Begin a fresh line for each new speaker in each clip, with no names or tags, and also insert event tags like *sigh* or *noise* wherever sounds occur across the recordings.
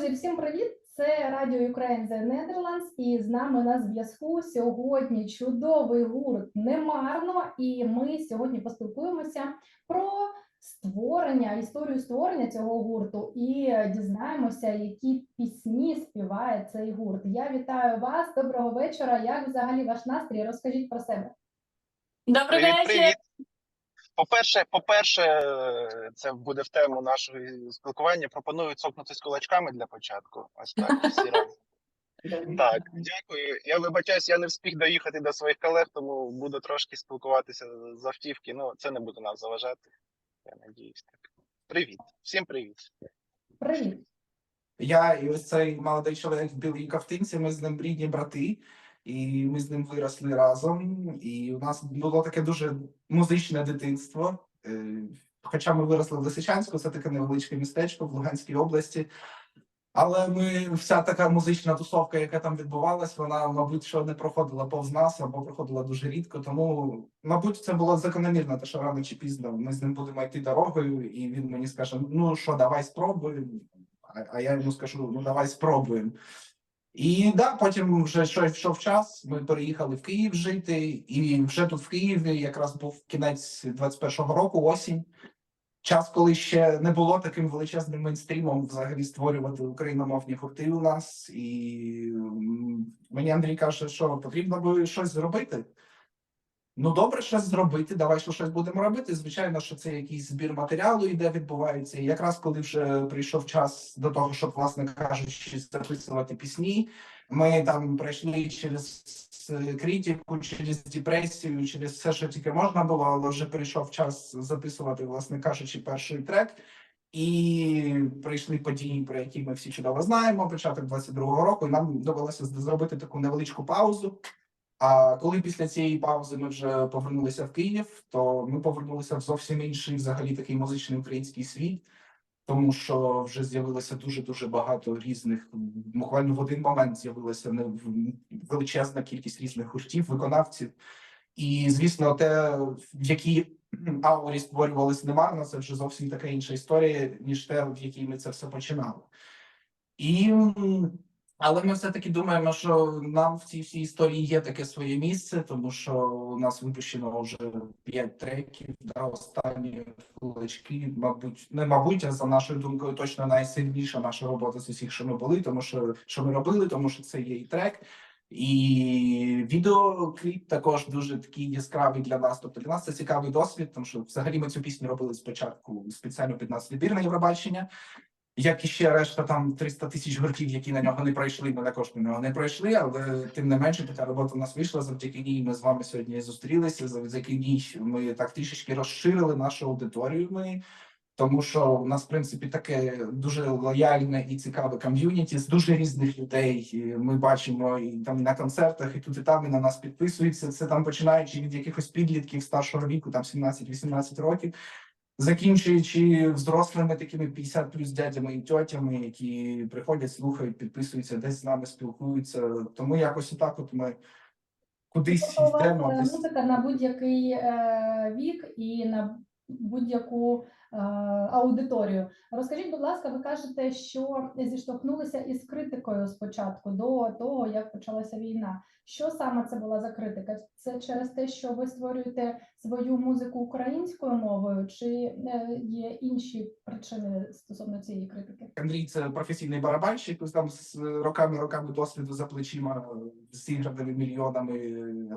Друзі, всім привіт! Це Радіо Ukraine The Netherlands і з нами на зв'язку сьогодні чудовий гурт Немарно. І ми сьогодні поспілкуємося про створення, історію створення цього гурту і дізнаємося, які пісні співає цей гурт. Я вітаю вас. Доброго вечора. Як взагалі ваш настрій? Розкажіть про себе.
Добрий
Привіт,
вечір.
По-перше, по-перше, це буде в тему нашого спілкування. Пропоную цокнути з кулачками для початку. Ось так. *laughs* Всі разом. Так, дякую. Я вибачаюсь, я не встиг доїхати до своїх колег, тому буду трошки спілкуватися з автівки. Ну, це не буде нас заважати. Я надіюсь так. Привіт, всім привіт.
Привіт.
Я і ось цей молодий чоловік в білій ковтинці, ми з ним рідні брати, і ми з ним виросли разом. І у нас було таке дуже музичне дитинство. Е, Хоча ми виросли в Лисичанську, це таке невеличке містечко в Луганській області. Але ми вся така музична тусовка, яка там відбувалась, вона, мабуть, що не проходила повз нас або проходила дуже рідко. Тому, мабуть, це було закономірно, те, що рано чи пізно ми з ним будемо йти дорогою, і він мені скаже: ну що, давай спробуємо. А- А я йому скажу: ну давай спробуємо. І да, потім вже що йшов час. Ми переїхали в Київ жити, і вже тут в Києві якраз був кінець 21-го року, осінь. Час, коли ще не було таким величезним мейнстрімом взагалі створювати україномовні гурти у нас. І мені Андрій каже, що потрібно би щось зробити. Ну, добре, щось зробити. Давай що щось будемо робити. Звичайно, що це якийсь збір матеріалу іде, відбувається. І якраз коли вже прийшов час до того, щоб, власне кажучи, записувати пісні, ми там пройшли через критику, через депресію, через все, що тільки можна було, але вже прийшов час записувати, власне кажучи, перший трек. І прийшли події, про які ми всі чудово знаємо. Початок 22-го року, і нам довелося зробити таку невеличку паузу. А коли після цієї паузи ми вже повернулися в Київ, то ми повернулися в зовсім інший, взагалі, такий музичний український світ, тому що вже з'явилося дуже дуже багато різних. Буквально в один момент з'явилася величезна кількість різних гуртів, виконавців. І звісно, те, в якій аурі створювалось немарно, це вже зовсім така інша історія, ніж те, в якій ми це все починали. І але ми все-таки думаємо, що нам в цій всій історії є таке своє місце, тому що у нас випущено вже п'ять треків, да, останні кулачки, мабуть, не мабуть, а за нашою думкою, точно найсильніша наша робота з усіх, що ми були, тому що що ми робили, тому що це є і трек. І відеокліп також дуже такий яскравий для нас. Тобто для нас це цікавий досвід, тому що взагалі ми цю пісню робили спочатку спеціально під нас відбір на Євробачення. Як і ще решта там 300 тисяч гуртів, які на нього не пройшли, ми також на нього не пройшли, але тим не менше така робота у нас вийшла. Завдяки ній ми з вами сьогодні зустрілися. Завдяки ній ми так трішечки розширили нашу аудиторію. Ми тому що у нас в принципі таке дуже лояльне і цікаве ком'юніті з дуже різних людей. Ми бачимо і там і на концертах, і тут і там і на нас підписуються. Це там починаючи від якихось підлітків старшого віку, там 17-18 років закінчуючи взрослими такими 50 плюс дядями і тьотями, які приходять, слухають, підписуються, десь з нами спілкуються. Тому якось отак, от ми кудись йдемо.
е,
Десь
музика на будь-який е, вік і на будь-яку е, аудиторію. Розкажіть, будь ласка, ви кажете, що зіштовхнулися із критикою спочатку до того, як почалася війна. Що саме це була за критика? Це через те, що ви створюєте свою музику українською мовою, чи е, є інші причини стосовно цієї критики?
Андрій це професійний барабанщик, там з роками роками досвіду за плечима з зіграними мільйонами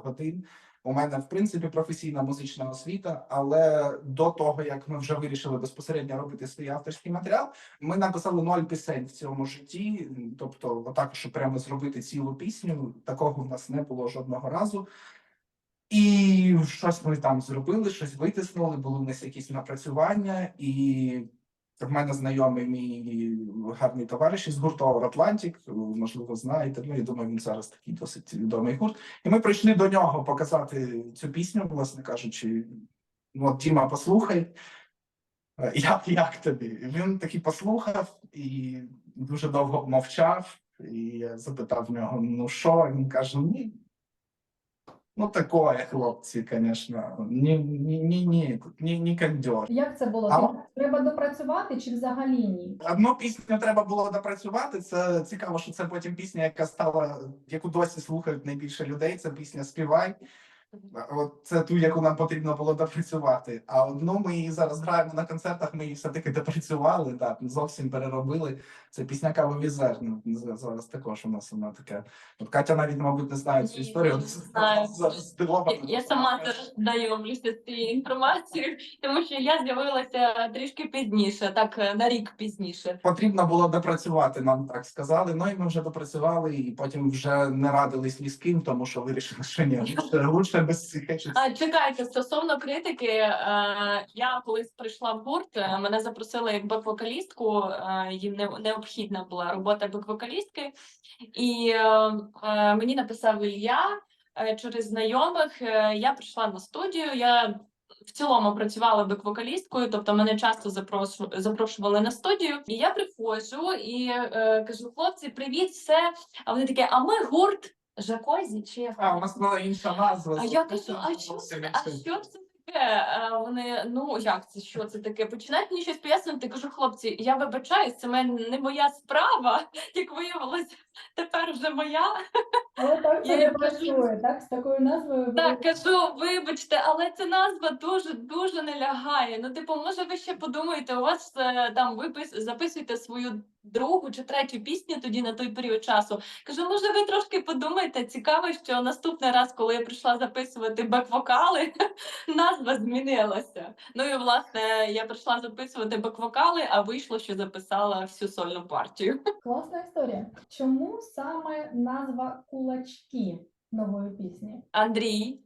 годин. У мене в принципі професійна музична освіта, але до того як ми вже вирішили безпосередньо робити свій авторський матеріал, ми написали ноль пісень в цьому житті. Тобто, отак, щоб прямо зробити цілу пісню, такого в нас не було жодного разу. І щось ми там зробили, щось витиснули, були в нас якісь напрацювання, і в мене знайомий мій гарний товариш із гурту Атлантик, можливо, знаєте. Ну, я думаю, він зараз такий досить відомий гурт. І ми прийшли до нього показати цю пісню, власне кажучи. Ну, от Діма, послухай. Як, як тобі? І Він такий послухав і дуже довго мовчав. І я запитав в нього: ну що? Він каже: ні. Ну, такое, хлопці, звісно. Ні, ні, ні, ні, тут ні, ні кондьор.
Як це було?
А-
Треба допрацювати чи взагалі ні?
Одну пісню треба було допрацювати. Це цікаво, що це потім пісня, яка стала, яку досі слухають найбільше людей. Це пісня Співай. От це ту, яку нам потрібно було допрацювати. А одну ми її зараз граємо на концертах. Ми її все таки допрацювали. Так зовсім переробили. Це пісня Кавовізер. Ну зараз також у нас вона така. От Катя навіть, мабуть, не знає цю історію.
знаю.
зараз.
Я, я сама зараз знайомлюся з цією інформацією, тому що я з'явилася трішки пізніше, так е, на рік пізніше.
Потрібно було допрацювати, нам так сказали. Ну і ми вже допрацювали, і потім вже не радились ні з ким, тому що вирішили, що ні, *laughs* лучше без цих.
Чекайте, стосовно критики, е, я колись прийшла в гурт, е, мене запросили як бек-вокалістку, е, їм не, необхідна була робота бек-вокалістки, і мені написав Ілля е, через знайомих. Я прийшла на студію. Я в цілому працювала бек-вокалісткою, тобто мене часто запрошу, запрошували на студію. І я приходжу і е, кажу: хлопці, привіт, все. А вони такі, а ми гурт Жакозі чи
А, у нас була інша назва.
а я кажу, а що це? А що це таке? А вони, ну як це, що це таке? Починають мені щось пояснювати. Кажу, хлопці, я вибачаюсь, це мен- не моя справа, *laughs* як виявилось, тепер вже моя.
Але так це
їм
не працює, так? З такою назвою ви-
Так, кажу, вибачте, але ця назва дуже дуже не лягає. Ну, типу, може, ви ще подумаєте, у вас е, там ви пис- записуєте свою другу чи третю пісню тоді на той період часу. Кажу, може, ви трошки подумайте. Цікаво, що наступний раз, коли я прийшла записувати бек-вокали, *laughs* назва змінилася. Ну і власне я прийшла записувати бек-вокали, а вийшло, що записала всю сольну партію. *laughs*
Класна історія. Чому саме назва кулачки нової пісні?
Андрій,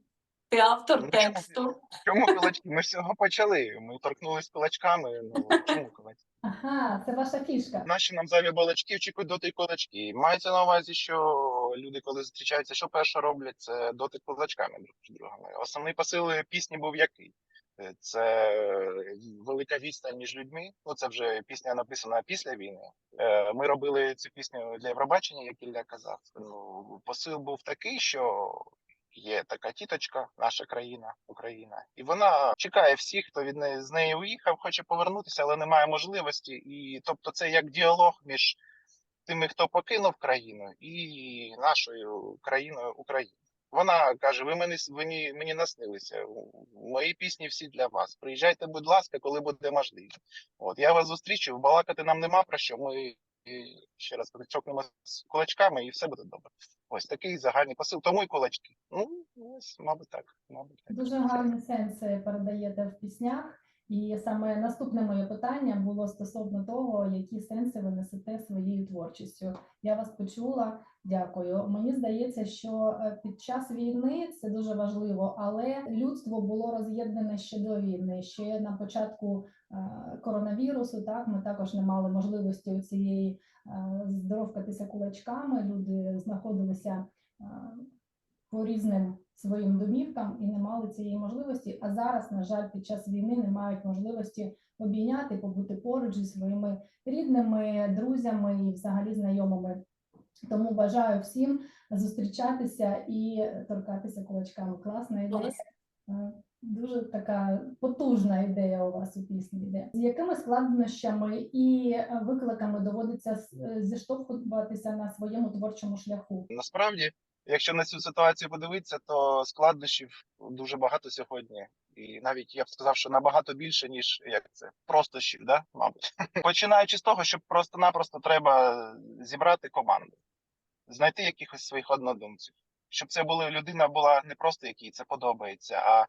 ти автор
Ну, чому?
тексту.
Чому кулачки? Ми з цього почали. Ми торкнулись кулачками. Ну чому кулачки?
Ага, це ваша фішка.
Наші нам зайві балачки очікують доти кулачки. Мається на увазі, що люди, коли зустрічаються, що перше роблять, це доти кулачками друг з другами. Основний посил пісні був який? Це велика відстань між людьми. Ну це вже пісня написана після війни. Е, Ми робили цю пісню для Євробачення, як Ілля казав. Ну посил був такий, що така тіточка, наша країна, Україна, і вона чекає всіх, хто від неї з неї уїхав, хоче повернутися, але немає можливості. І тобто, це як діалог між тими, хто покинув країну, і нашою країною Україною. Вона каже: Ви мені мені, мені наснилися. Мої пісні всі для вас. Приїжджайте, будь ласка, коли буде можливо. От я вас зустрічу. Балакати нам нема про що. Ми ще раз чокнемо з кулачками, і все буде добре. Ось такий загальний посил. Тому і кулачки. Ну ось, мабуть, так. Мабуть, так.
Дуже гарні сенси передаєте в піснях. І саме наступне моє питання було стосовно того, які сенси ви несете своєю творчістю. Я вас почула, дякую. Мені здається, що е, під час війни це дуже важливо, але людство було роз'єднане ще до війни. Ще на початку е, коронавірусу. Так ми також не мали можливості цієї е, здоровкатися кулачками. Люди знаходилися по різним своїм домівкам і не мали цієї можливості. А зараз, на жаль, під час війни не мають можливості обійняти, побути поруч зі своїми рідними, друзями і взагалі знайомими. Тому бажаю всім зустрічатися і торкатися кулачками. Класна ідея. Е, Дуже така потужна ідея у вас у пісні йде. З якими складнощами і е, викликами доводиться е, зіштовхуватися на своєму творчому шляху?
Насправді, якщо на цю ситуацію подивитися, то складнощів дуже багато сьогодні. І навіть я б сказав, що набагато більше, ніж як це простощів, да, мабуть. *laughs* Починаючи з того, що просто-напросто треба зібрати команду, знайти якихось своїх однодумців, щоб це була людина була не просто якій це подобається, а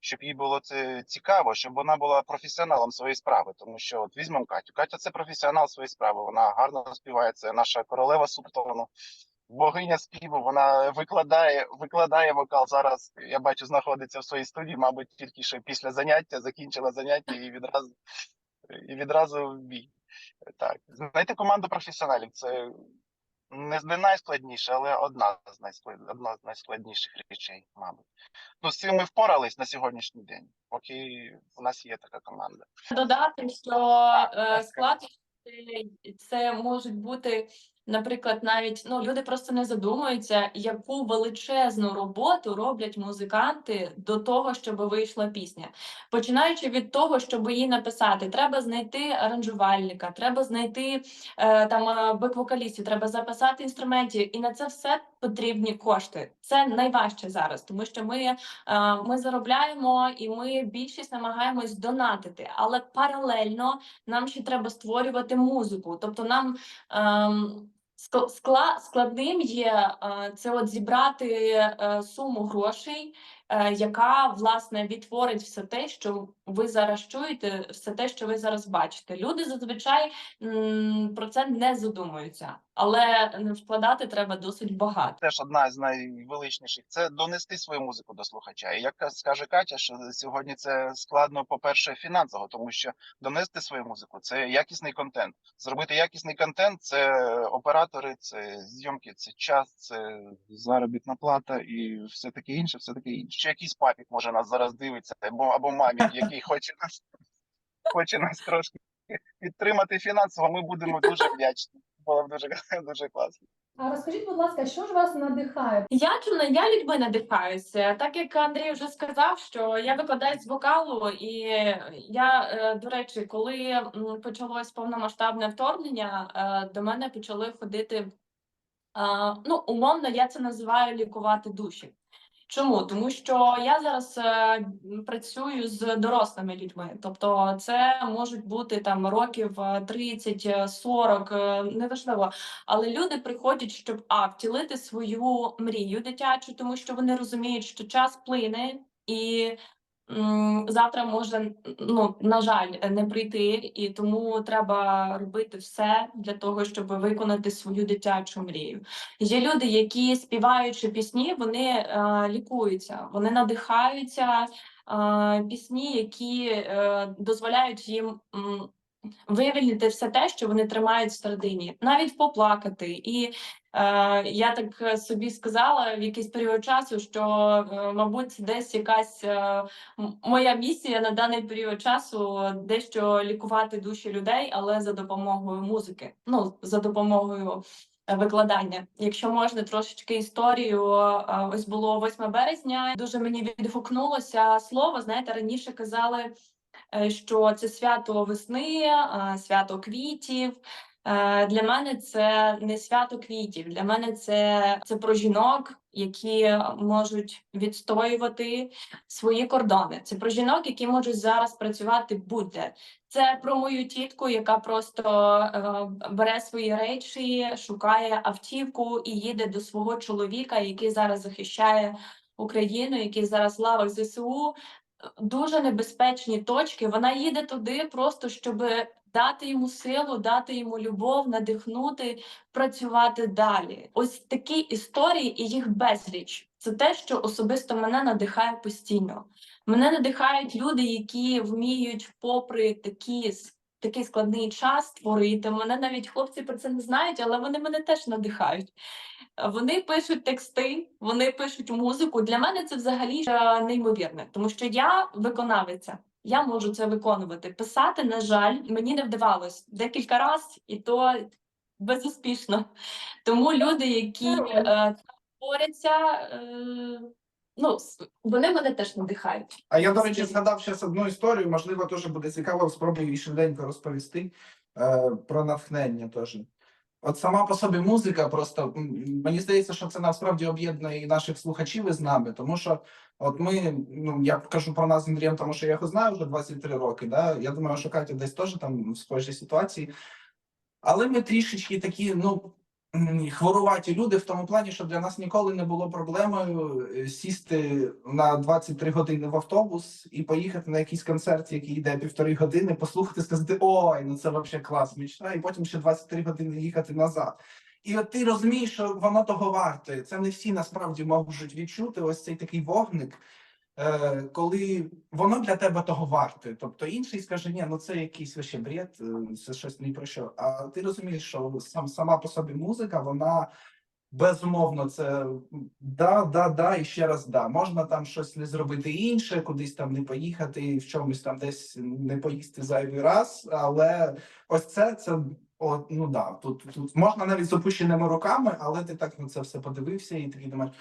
щоб їй було це цікаво, щоб вона була професіоналом своєї справи. Тому що от візьмемо Катю. Катя це професіонал своєї справи. Вона гарно співає. Це наша королева субтону богиня співу, вона викладає, викладає вокал. Зараз я бачу, знаходиться в своїй студії, мабуть, тільки що після заняття, закінчила заняття і відразу і відразу в бій. Так, знайти команду професіоналів це не, не найскладніше, але одна з найсклад... одна з найскладніших речей, мабуть. Ну, з цим ми впорались на сьогоднішній день, поки у нас є така команда.
Додати, що е, склад це можуть бути Наприклад, навіть ну люди просто не задумуються, яку величезну роботу роблять музиканти до того, щоб вийшла пісня. Починаючи від того, щоб її написати, треба знайти аранжувальника, треба знайти е, там е, бек-вокалістів, треба записати інструментів, і на це все потрібні кошти. Це найважче зараз, тому що ми, е, ми заробляємо і ми більшість намагаємось донатити, але паралельно нам ще треба створювати музику. Тобто нам скла- складним є е, це от зібрати е, суму грошей, е, яка власне відтворить все те, що ви зараз чуєте, все те, що ви зараз бачите. Люди зазвичай про це не задумуються, але вкладати треба досить багато.
теж одна з найвеличніших це донести свою музику до слухача. І як скаже Катя, що сьогодні це складно, по-перше, фінансово, тому що донести свою музику це якісний контент. Зробити якісний контент це оператори, це зйомки, це час, це заробітна плата і все таке інше, все таке інше. Ще якийсь папік може нас зараз дивиться, або або мамі, який *laughs* хоче нас хоче нас трошки підтримати фінансово. Ми будемо дуже вдячні. Було б дуже *laughs* дуже класно.
А розкажіть, будь ласка, що ж вас надихає?
Я чому я людьми надихаюся, так як Андрій вже сказав, що я викладаю з вокалу, і я, е, до речі, коли почалось повномасштабне вторгнення, е, до мене почали ходити. е, Ну, умовно, я це називаю лікувати душі. Чому? Тому що я зараз е, працюю з дорослими людьми, тобто це можуть бути там років е, 30, е, 40, е, неважливо. Але люди приходять, щоб а втілити свою мрію дитячу, тому що вони розуміють, що час плине і. Завтра може, ну на жаль, не прийти, і тому треба робити все для того, щоб виконати свою дитячу мрію. Є люди, які співаючи пісні, вони е, лікуються, вони надихаються е, пісні, які е, дозволяють їм вивільнити все те, що вони тримають всередині, навіть поплакати. І я так е, собі сказала в якийсь період часу, що, е, мабуть, десь якась е, моя місія на даний період часу дещо лікувати душі людей, але за допомогою музики, ну за допомогою е, викладання. Якщо можна трошечки історію, е, ось було 8 березня. Дуже мені відгукнулося слово. Знаєте, раніше казали, е, що це свято весни, е, свято квітів. Е, Для мене це не свято квітів. Для мене це, це про жінок, які можуть відстоювати свої кордони. Це про жінок, які можуть зараз працювати будь-де. Це про мою тітку, яка просто е, бере свої речі, шукає автівку і їде до свого чоловіка, який зараз захищає Україну, який зараз в лавах ЗСУ. Дуже небезпечні точки. Вона їде туди просто, щоб дати йому силу, дати йому любов, надихнути, працювати далі. Ось такі історії і їх безліч. Це те, що особисто мене надихає постійно. Мене надихають люди, які вміють, попри такі такий складний час створити. Мене навіть хлопці про це не знають, але вони мене теж надихають. Вони пишуть тексти, вони пишуть музику. Для мене це взагалі е, неймовірне, тому що я виконавиця. Я можу це виконувати. Писати, на жаль, мені не вдавалось декілька разів, і то безуспішно. Тому люди, які е, борються, е, ну с- вони мене теж надихають.
А я, до речі, згадав зараз одну історію, можливо, теж буде цікаво, спробую її швиденько розповісти е, про натхнення теж. От сама по собі музика, просто мені здається, що це насправді об'єднує і наших слухачів із нами, тому що от ми, ну я кажу про нас з Андрієм, тому що я його знаю вже 23 роки. Да? Я думаю, що Катя десь теж там в схожій ситуації. Але ми трішечки такі, ну. М, Хворуваті люди в тому плані, що для нас ніколи не було проблемою е, сісти на 23 години в автобус і поїхати на якийсь концерт, який йде півтори години, послухати, сказати ой, ну це взагалі клас, мічта, і потім ще 23 години їхати назад. І от ти розумієш, що воно того варте. Це не всі насправді можуть відчути ось цей такий вогник, коли воно для тебе того варте. Тобто інший скаже, ні, ну це якийсь вообще бред, е, це щось ні про що. А ти розумієш, що сам сама по собі музика, вона безумовно це да, да, да, і ще раз да. Можна там щось не зробити інше, кудись там не поїхати, в чомусь там десь не поїсти зайвий раз. Але ось це це От, ну да, тут, тут можна навіть з опущеними руками, але ти так на це все подивився і такий думаєш.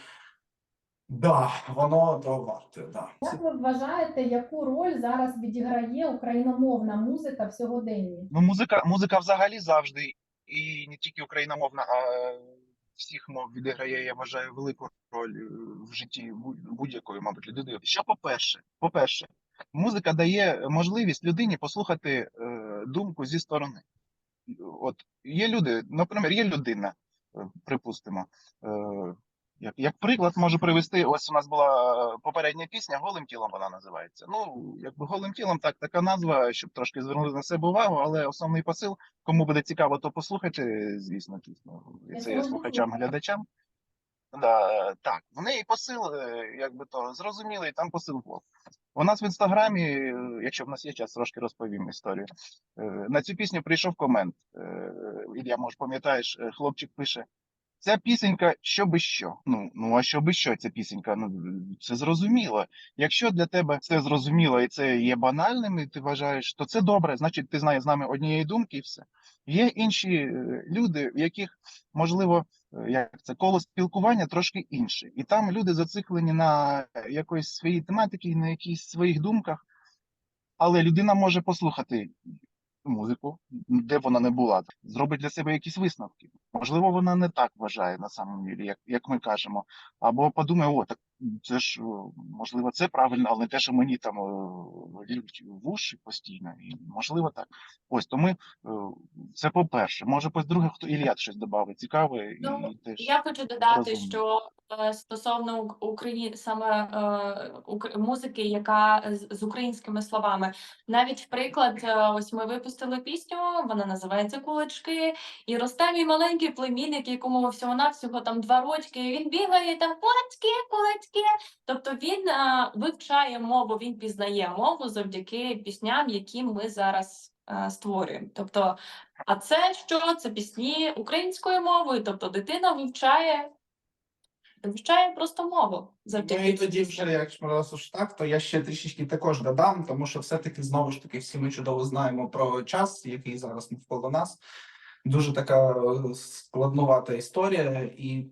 Да, воно того варте, да.
Як ви вважаєте, яку роль зараз відіграє україномовна музика в сьогоденні?
Ну, музика, музика взагалі завжди, і не тільки україномовна, а всіх мов відіграє, я вважаю, велику роль е, в житті будь- будь-якої, мабуть, людини. Що по-перше, по-перше, музика дає можливість людині послухати е, думку зі сторони. От є люди, наприклад, є людина, е, припустимо. Е, як, як приклад можу привести, ось у нас була попередня пісня Голим тілом вона називається. Ну, якби голим тілом, так, така назва, щоб трошки звернути на себе увагу, але основний посил, кому буде цікаво, то послухайте, звісно, пісню. І це є слухачам, глядачам. Да, так, в неї посил, е, якби то зрозумілий, там посил був. У нас в інстаграмі, е, якщо в нас є час, трошки розповім історію. Е, На цю пісню прийшов комент. Е, Ілля, може, пам'ятаєш, е, хлопчик пише: Ця пісенька, що би що. Ну, ну а що би що ця пісенька? Ну це зрозуміло. Якщо для тебе це зрозуміло і це є банальним, і ти вважаєш, то це добре, значить, ти знаєш з нами однієї думки, і все. Є інші е, люди, в яких можливо е, як це коло спілкування трошки інше, і там люди зациклені на якоїсь своїй тематиці, на якихось своїх думках, але людина може послухати музику, де б вона не була, зробить для себе якісь висновки. Можливо, вона не так вважає на самом деле, як, як ми кажемо, або подумає, о, так це ж можливо, це правильно, але не те, що мені там о, лють в уші постійно, і можливо так. Ось тому е, це по-перше. Може, по-друге, хто Ілля щось додав цікаве
Ну,
і теж.
Я хочу додати,
розумно.
що е, стосовно Україні саме е, музики, яка з, українськими словами, навіть приклад, е, ось ми випустили пісню, вона називається Кулачки, і росте мій маленький племінник, якому всього навсього там два рочки. і Він бігає там кулачки, кулачки. Тобто він е, вивчає мову, він пізнає мову завдяки пісням, які ми зараз е, створюємо. Тобто а це що? Це пісні українською мовою, тобто дитина вивчає, вивчає просто мову
Ну і тоді вже, якщо раз уж так, то я ще трішечки також додам, тому що все-таки знову ж таки всі ми чудово знаємо про час, який зараз навколо нас. Дуже така е, складнувата історія, і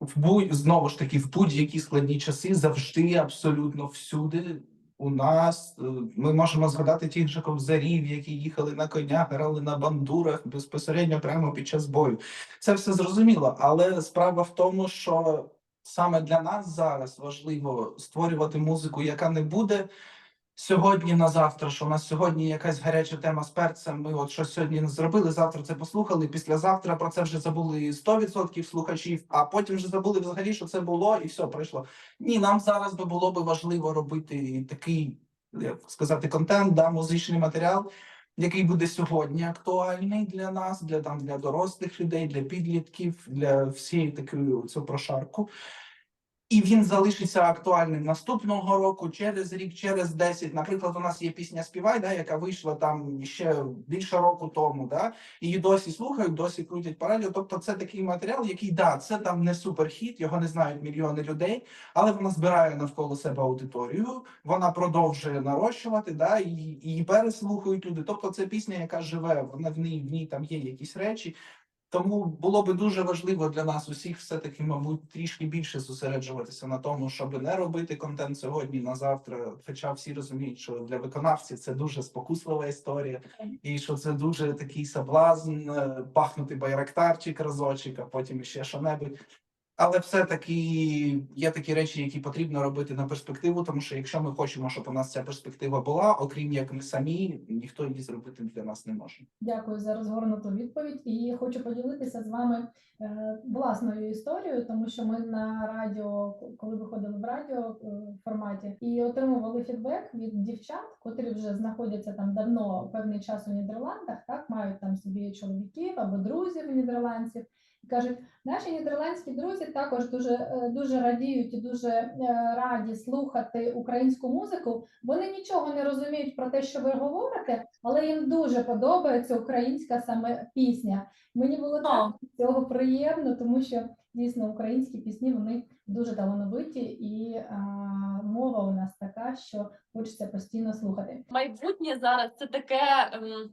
в будь знову ж таки в будь-які складні часи завжди абсолютно всюди. У нас е, ми можемо згадати тих же ковзарів, які їхали на конях, грали на бандурах безпосередньо прямо під час бою. Це все зрозуміло, але справа в тому, що саме для нас зараз важливо створювати музику, яка не буде сьогодні на завтра. Що у нас сьогодні якась гаряча тема з перцем. Ми от щось сьогодні не зробили, завтра це послухали. Післязавтра про це вже забули 100% слухачів, а потім вже забули взагалі, що це було, і все пройшло. Ні, нам зараз би було би важливо робити такий, як сказати, контент, да, музичний матеріал. Який буде сьогодні актуальний для нас, для там для дорослих людей, для підлітків, для всієї такої цього прошарку. І він залишиться актуальним наступного року, через рік, через 10. Наприклад, у нас є пісня Співай, да, яка вийшла там ще більше року тому. Да, її досі слухають, досі крутять по радіо. Тобто, це такий матеріал, який да, це там не суперхіт, його не знають мільйони людей, але вона збирає навколо себе аудиторію, вона продовжує нарощувати, да, і її переслухають люди. Тобто, це пісня, яка живе, вона в ній в ній там є якісь речі. Тому було би дуже важливо для нас усіх все-таки, мабуть, трішки більше зосереджуватися на тому, щоб не робити контент сьогодні на завтра. Хоча всі розуміють, що для виконавців це дуже спокуслива історія, і що це дуже такий соблазн е, пахнути байрактарчик разочок, а потім ще що-небудь. Але все-таки є такі речі, які потрібно робити на перспективу, тому що якщо ми хочемо, щоб у нас ця перспектива була, окрім як ми самі, ніхто її зробити для нас не може.
Дякую за розгорнуту відповідь. І хочу поділитися з вами е, власною історією, тому що ми на радіо, коли виходили в радіо е, форматі, і отримували фідбек від дівчат, котрі вже знаходяться там давно певний час у Нідерландах, так мають там собі чоловіків або друзів нідерландців. Кажуть, наші нідерландські друзі також дуже е, дуже радіють і дуже е, раді слухати українську музику. Вони нічого не розуміють про те, що ви говорите, але їм дуже подобається українська саме пісня. Мені було так цього приємно, тому що дійсно українські пісні вони дуже талановиті, і а, мова у нас така, що хочеться постійно слухати.
Майбутнє зараз це таке. ем,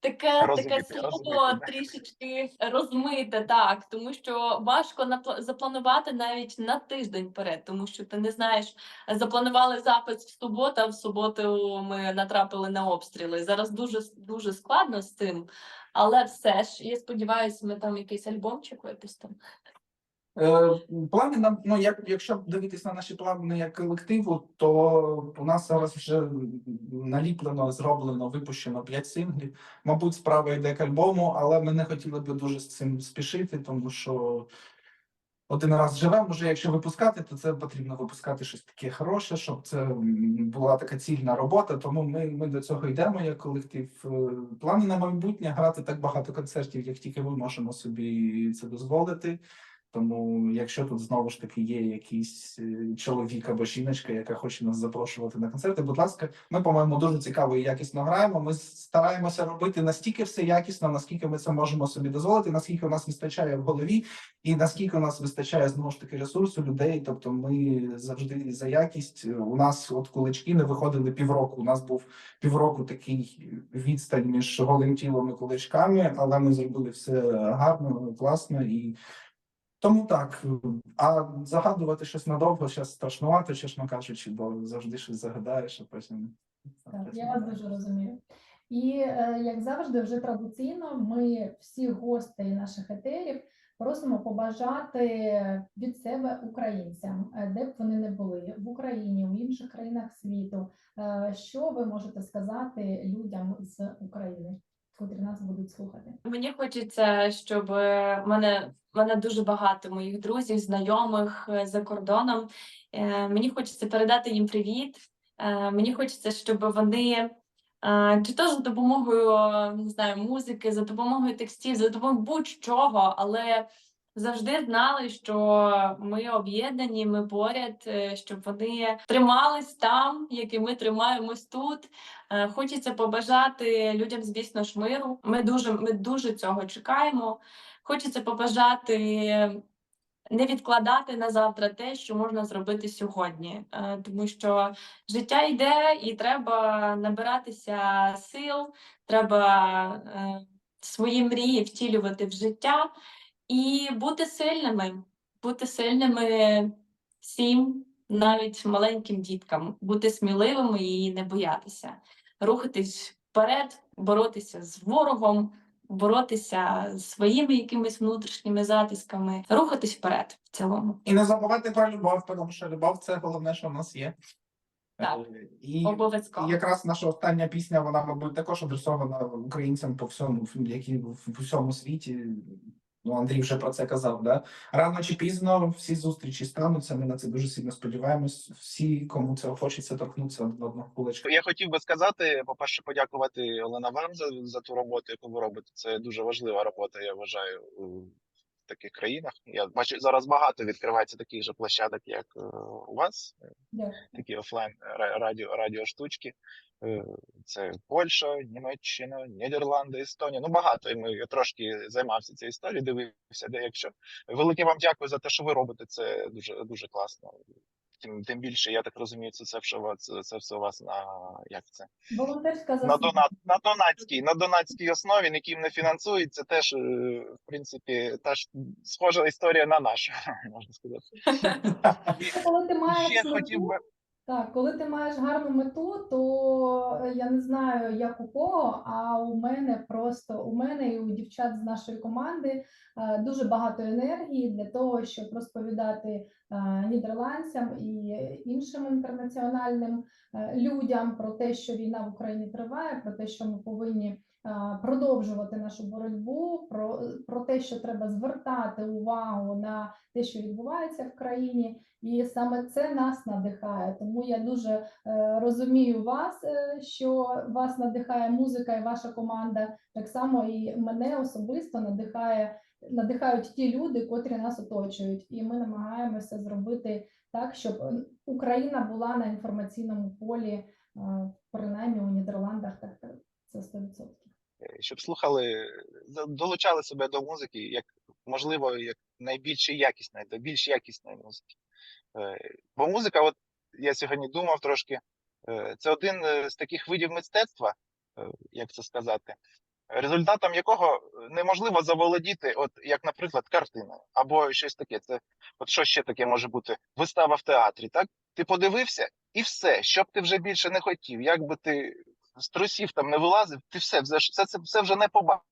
Таке, таке слово
розмите,
трішечки розмите, так, тому що важко запланувати навіть на тиждень вперед, тому що ти не знаєш, запланували запис в суботу, а в суботу ми натрапили на обстріли. Зараз дуже дуже складно з цим, але все ж я сподіваюся, ми там якийсь альбомчик випустимо.
Е, Плани нам, ну як якщо дивитись на наші плани як колективу, то у нас зараз вже наліплено, зроблено, випущено 5 синглів. Мабуть, справа йде к альбому, але ми не хотіли би дуже з цим спішити, тому що один раз живемо, вже якщо випускати, то це потрібно випускати щось таке хороше, щоб це була така цільна робота. Тому ми, ми до цього йдемо як колектив. Е, Плани на майбутнє грати так багато концертів, як тільки ми можемо собі це дозволити. Тому, якщо тут знову ж таки є якийсь е, чоловік або жіночка, яка хоче нас запрошувати на концерти, будь ласка, ми, по-моєму, дуже цікаво і якісно граємо. Ми стараємося робити настільки все якісно, наскільки ми це можемо собі дозволити, наскільки у нас вистачає в голові, і наскільки у нас вистачає знову ж таки ресурсу людей. Тобто, ми завжди за якість. У нас от кулички не виходили півроку. У нас був півроку такий відстань між голим тілом і куличками, але ми зробили все гарно, класно і. Тому так, а загадувати щось надовго, зараз страшнувато, чесно кажучи, бо завжди щось загадаєш, а потім.
Так, я вас дуже розумію. І е, як завжди, вже традиційно, ми всіх гостей наших етерів просимо побажати від себе українцям, е, де б вони не були в Україні, в інших країнах світу. Е, Що ви можете сказати людям з України, котрі нас будуть слухати?
Мені хочеться, щоб е, мене мене дуже багато моїх друзів, знайомих е, за кордоном. Е, Мені хочеться передати їм привіт. Мені хочеться, щоб вони чи то за допомогою не знаю, музики, за допомогою текстів, за допомогою будь-чого, але завжди знали, що ми об'єднані, ми поряд, е, щоб вони тримались там, як і ми тримаємось тут. Е, Хочеться побажати людям, звісно ж, миру. Ми дуже, ми дуже цього чекаємо. Хочеться побажати не відкладати на завтра те, що можна зробити сьогодні, Е, тому що життя йде і треба набиратися сил, треба свої мрії втілювати в життя і бути сильними, бути сильними всім, навіть маленьким діткам, бути сміливими і не боятися, рухатись вперед, боротися з ворогом, боротися з своїми якимись внутрішніми затисками, рухатись вперед в цілому.
І не забувати про любов, тому що любов це головне, що в нас є.
Так.
Е, І
Обов'язково.
Якраз наша остання пісня, вона, мабуть, також адресована українцям по всьому, які в в усьому світі. Ну, Андрій вже про це казав. Да? Рано чи пізно всі зустрічі стануться. Ми на це дуже сильно сподіваємось. Всі, кому це хочеться торкнуться до одного кулечка.
Я хотів би сказати, по-перше, подякувати Олена вам за, за ту роботу, яку ви робите. Це дуже важлива робота, я вважаю, таких країнах. Я бачу, зараз багато відкривається таких же площадок, як е, у вас,
Дякую.
такі офлайн радіо, радіоштучки. Е, Це Польща, Німеччина, Нідерланди, Естонія. Ну багато. І ми я трошки займався цією історією, дивився, де якщо. Велике вам дякую за те, що ви робите. Це дуже дуже класно. Тим, тим більше, я так розумію, це, це все що вас це все у вас на як це
Волонтерська
на донат на донатській на донатській основі, ніким не фінансується. Теж е, в принципі та ж схожа історія на нашу, *laughs* можна сказати.
Коли ти маєш
хотів би
Так, коли ти маєш гарну мету, то е, я не знаю, як у кого, а у мене просто у мене і у дівчат з нашої команди е, дуже багато енергії для того, щоб розповідати е, нідерландцям і іншим інтернаціональним людям про те, що війна в Україні триває, про те, що ми повинні продовжувати нашу боротьбу, про, про те, що треба звертати увагу на те, що відбувається в країні. І саме це нас надихає. Тому я дуже е, розумію вас, е, що вас надихає музика і ваша команда. Так само і мене особисто надихає, надихають ті люди, котрі нас оточують. І ми намагаємося зробити так, щоб е, Україна була на інформаційному полі, е, принаймні у Нідерландах. Так, це 100%.
Е, щоб слухали, долучали себе до музики, як можливо, як найбільш якісної, до більш якісної музики. Е, Бо музика, от я сьогодні думав трошки, е, це один з таких видів мистецтва, як це сказати. результатом якого неможливо заволодіти, от як, наприклад, картина або щось таке. Це от що ще таке може бути? Вистава в театрі. Так ти подивився, і все, що б ти вже більше не хотів, як би ти з трусів там не вилазив, ти все, все, все, це все вже не побачиш.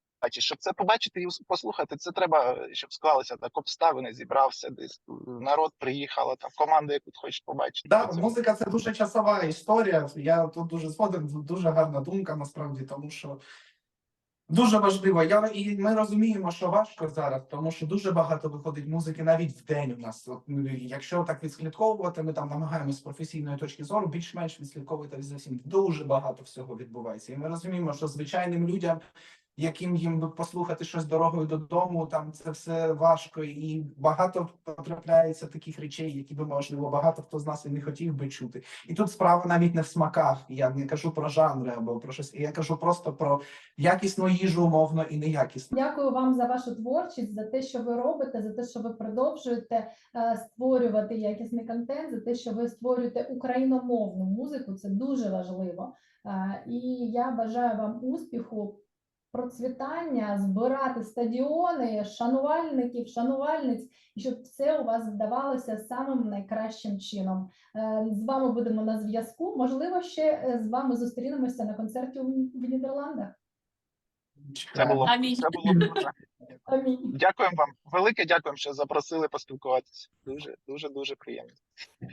Щоб це побачити і послухати, це треба, щоб склалися так обставини, зібрався десь народ приїхала, там команда, яку ти хочеш побачити.
Да, музика це дуже часова історія. Я тут дуже згоден, дуже гарна думка насправді, тому що дуже важливо. Я і ми розуміємо, що важко зараз, тому що дуже багато виходить музики навіть в день у нас. Ну, якщо так відслідковувати, ми там намагаємося з професійної точки зору більш-менш відслідковувати за всім. Дуже багато всього відбувається. І ми розуміємо, що звичайним людям. Яким їм би послухати щось дорогою додому, там це все важко, і багато потрапляється таких речей, які би можливо багато хто з нас і не хотів би чути. І тут справа навіть не в смаках. Я не кажу про жанри або про щось. Я кажу просто про якісну їжу, умовно, і неякісну.
Дякую вам за вашу творчість, за те, що ви робите, за те, що ви продовжуєте е, створювати якісний контент, за те, що ви створюєте україномовну музику. Це дуже важливо. Е, І я бажаю вам успіху, процвітання, збирати стадіони, шанувальників, шанувальниць, і щоб все у вас вдавалося самим найкращим чином. Е, З вами будемо на зв'язку. Можливо, ще е, з вами зустрінемося на концерті в Нідерландах.
Це було,
Амінь.
це було дуже.
Амінь.
Дякуємо вам. Велике дякуємо, що запросили поспілкуватися. Дуже, дуже, дуже приємно.